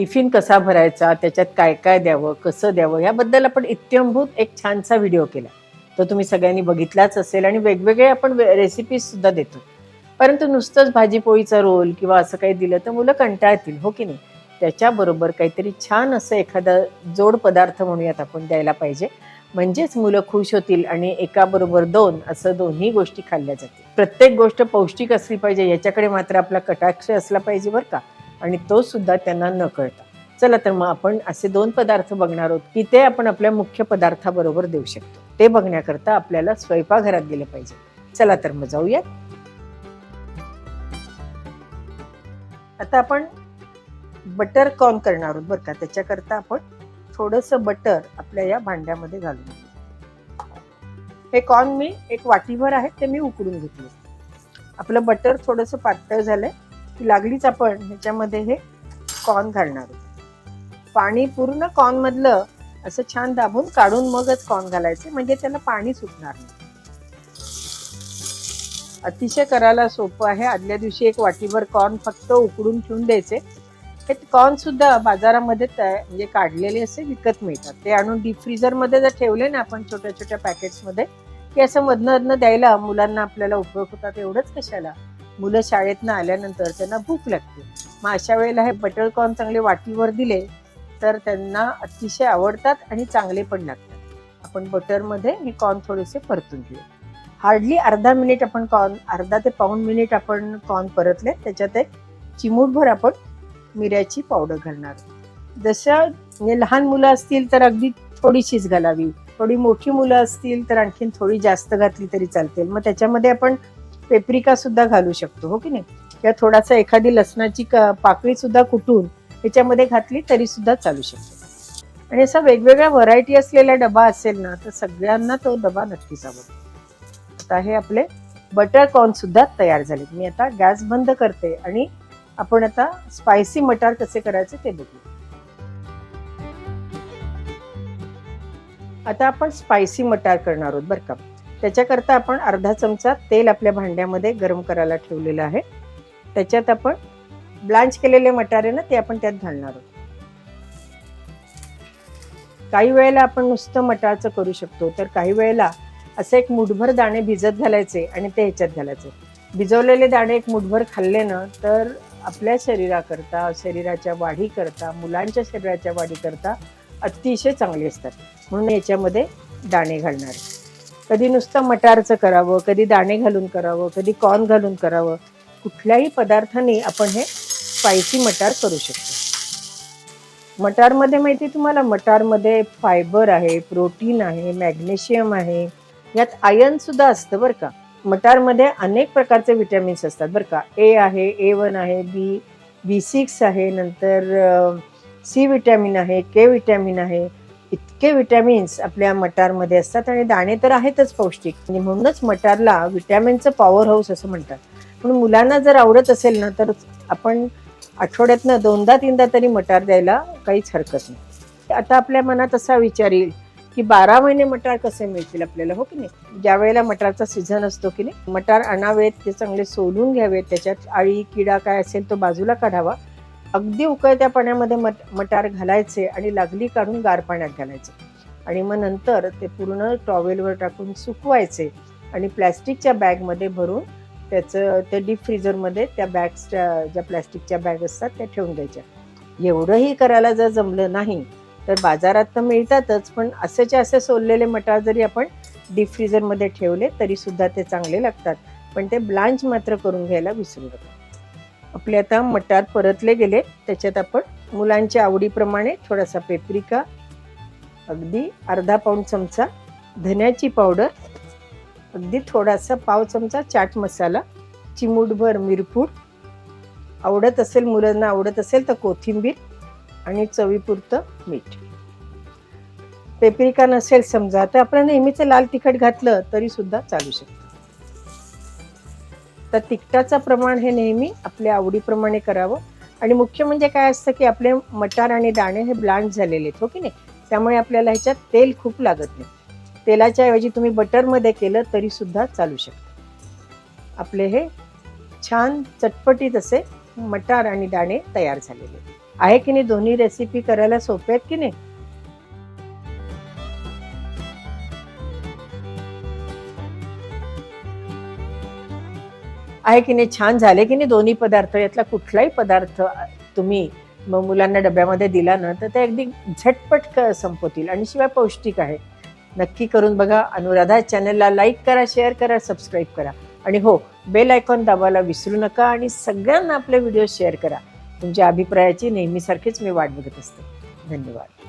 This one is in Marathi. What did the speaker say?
टिफिन कसा भरायचा त्याच्यात काय काय द्यावं कसं द्यावं याबद्दल आपण इत्यंभूत एक छानसा व्हिडिओ केला. तो तुम्ही सगळ्यांनी बघितलाच असेल आणि वेगवेगळे आपण रेसिपीज सुद्धा देतो परंतु नुसतंच भाजीपोळीचा रोल किंवा असं काही दिलं तर मुलं कंटाळतील हो की नाही? त्याच्याबरोबर काहीतरी छान असं एखादा जोड पदार्थ म्हणूयात आपण द्यायला पाहिजे. म्हणजेच मुलं खुश होतील आणि एकाबरोबर दोन असं दोन्ही गोष्टी खाल्ल्या जातील. प्रत्येक गोष्ट पौष्टिक असली पाहिजे याच्याकडे मात्र आपला कटाक्ष असला पाहिजे बरं का. आणि तो सुद्धा त्यांना न कळता. चला तर मग आपण असे दोन पदार्थ बघणार आहोत की ते आपण आपल्या मुख्य पदार्थाबरोबर देऊ शकतो. ते बघण्याकरता आपल्याला स्वयंपाकघरात गेलं पाहिजे. चला तर मग जाऊयात. आता आपण बटर कॉर्न करणार आहोत बरं का? त्याच्याकरता आपण थोडंसं बटर आपल्या या भांड्यामध्ये घालून हे कॉर्न मी एक वाटीभर आहे ते मी उकडून घेतले आपलं बटर थोडंसं पातळ झालंय. की लागलीच आपण ह्याच्यामध्ये हे कॉर्न घालणार आहोत. पाणी पूर्ण कॉर्न मधलं असं छान दाबून काढून मगच कॉर्न घालायचे म्हणजे त्याला पाणी सुटणार नाही. अतिशय करायला सोपं आहे. आदल्या दिवशी एक वाटीभर कॉर्न फक्त उकडून ठेवून द्यायचे. हे कॉर्न सुद्धा बाजारामध्ये म्हणजे काढलेले असे विकत मिळतात. ते आणून डीप फ्रीजरमध्ये जर ठेवले ना आपण छोट्या छोट्या पॅकेट्समध्ये की असं मधनं मधनं द्यायला मुलांना आपल्याला उपयोग होतात एवढंच कशाला? मुलं शाळेतनं आल्यानंतर त्यांना भूक लागते. मग अशा वेळेला हे बटर कॉर्न चांगले वाटीवर दिले तर त्यांना अतिशय आवडतात आणि चांगले पण लागतात. आपण बटरमध्ये हे कॉर्न थोडेसे परतून घेऊ. हार्डली अर्धा मिनिट आपण कॉर्न अर्धा ते पाऊण मिनिट आपण कॉर्न परतले त्याच्यात एक चिमूटभर आपण मिऱ्याची पावडर घालणार. जसं म्हणजे लहान मुलं असतील तर अगदी थोडीशीच घालावी. थोडी मोठी मुलं असतील तर आणखीन थोडी जास्त घातली तरी चालतील. मग त्याच्यामध्ये आपण पेपरिका सुद्धा घालू शकतो हो की नाही? किंवा थोडासा एखादी लसणाची पाकळी सुद्धा कुटून त्याच्यामध्ये घातली तरी सुद्धा चालू शकते. आणि असा वेगवेगळ्या व्हरायटी असलेला डबा असेल ना तर सगळ्यांना तो डबा नक्कीच आवडतो. आता हे आपले बटर कॉर्न सुद्धा तयार झाले मी आता गॅस बंद करते आणि आपण आता स्पायसी मटार कसे करायचे ते बघू आता आपण स्पायसी मटार करणार आहोत बरं का? त्याच्याकरता आपण अर्धा चमचा तेल आपल्या भांड्यामध्ये गरम करायला ठेवलेलं आहे. त्याच्यात आपण ब्लांच केलेले मटार आहे ना ते आपण त्यात घालणार आहोत. काही वेळेला आपण नुसतं मटारचं करू शकतो तर काही वेळेला असे एक मुठभर दाणे भिजत घालायचे आणि ते ह्याच्यात घालायचे. भिजवलेले दाणे एक मुठभर खाल्ले ना तर आपल्या शरीराकरता शरीराच्या वाढीकरता मुलांच्या शरीराच्या वाढीकरता अतिशय चांगले असतात. म्हणून याच्यामध्ये दाणे घालणार कधी नुसतं मटारचं करावं कधी दाणे घालून करावं कधी कॉर्न घालून करावं कुठल्याही पदार्थाने आपण हे स्पायसी मटार करू शकतो. मटारमध्ये माहिती आहे तुम्हाला? मटारमध्ये फायबर आहे प्रोटीन आहे मॅग्नेशियम आहे. यात आयनसुद्धा असतं बरं का. मटारमध्ये अनेक प्रकारचे विटॅमिन्स असतात बरं का. ए आहे ए वन आहे बी बी सिक्स आहे नंतर सी विटॅमिन आहे के विटॅमिन आहे. इतके विटॅमिन्स आपल्या मटारमध्ये असतात आणि दाणे तर आहेतच पौष्टिक. आणि म्हणूनच मटारला विटॅमिनचं पॉवर हाऊस असं म्हणतात. पण मुलांना जर आवडत असेल ना तर आपण आठवड्यातनं दोनदा तीनदा तरी मटार द्यायला काहीच हरकत नाही. आता आपल्या मनात असा विचार येईल की बारा महिने मटार कसे मिळतील आपल्याला हो की नाही? ज्या वेळेला मटारचा सीझन असतो की नाही मटार आणावेत ते चांगले सोलून घ्यावेत त्याच्यात आळी किडा काय असेल तो बाजूला काढावा. अगदी उकळत्या पाण्यामध्ये मट मटार घालायचे आणि लागली काढून गार पाण्यात घालायचे. आणि मग नंतर ते पूर्ण टॉवेलवर टाकून सुकवायचे आणि प्लॅस्टिकच्या बॅगमध्ये भरून त्याचं ते डीप फ्रीजरमध्ये त्या बॅग्सच्या ज्या प्लॅस्टिकच्या बॅग असतात त्या ठेवून द्यायच्या. एवढंही करायला जर जमलं नाही तर बाजारात तर मिळतातच पण असेचे असे सोललेले मटार जरी आपण डीप फ्रीजरमध्ये ठेवले तरीसुद्धा ते चांगले लागतात. पण ते ब्लांच मात्र करून घ्यायला विसरू नका. आपले आता मटार परतले गेले. त्याच्यात आपण मुलांच्या आवडीप्रमाणे थोडासा पेपरिका अगदी अर्धा पाऊण चमचा धन्याची पावडर अगदी थोडासा पाव चमचा चाट मसाला चिमूटभर मिरपूड. आवडत असेल मुलांना आवडत असेल तर कोथिंबीर आणि चवीपुरतं मीठ. पेपरिका नसेल समजा तर आपण नेहमीचं लाल तिखट घातलं तरी सुद्धा चालू शकतं. तर तिखटाचं प्रमाण हे नेहमी आपल्या आवडीप्रमाणे करावं. आणि मुख्य म्हणजे काय असतं की आपले मटार आणि दाणे हे ब्लांड झालेले आहेत हो की नाही? त्यामुळे आपल्याला ह्याच्यात तेल खूप लागत नाही. तेलाच्या ऐवजी तुम्ही बटरमध्ये केलं तरी सुद्धा चालू शकतं. आपले हे छान चटपटीत असे मटार आणि दाणे तयार झालेले आहेत. आहे की नाही? दोन्ही रेसिपी करायला सोपे आहेत की नाही? आहे की नाही छान झाले की नाही दोन्ही पदार्थ यातला कुठलाही पदार्थ तुम्ही मग मुलांना डब्यामध्ये दिला ना तर ते अगदी झटपट क- संपवतील. आणि शिवाय पौष्टिक आहे. नक्की करून बघा. अनुराधा चॅनलला लाईक करा शेअर करा सबस्क्राईब करा. आणि हो बेल आयकॉन दाबायला विसरू नका आणि सगळ्यांना आपले व्हिडिओ शेअर करा. तुमच्या अभिप्रायाची नेहमीसारखीच मी वाट बघत असते. धन्यवाद.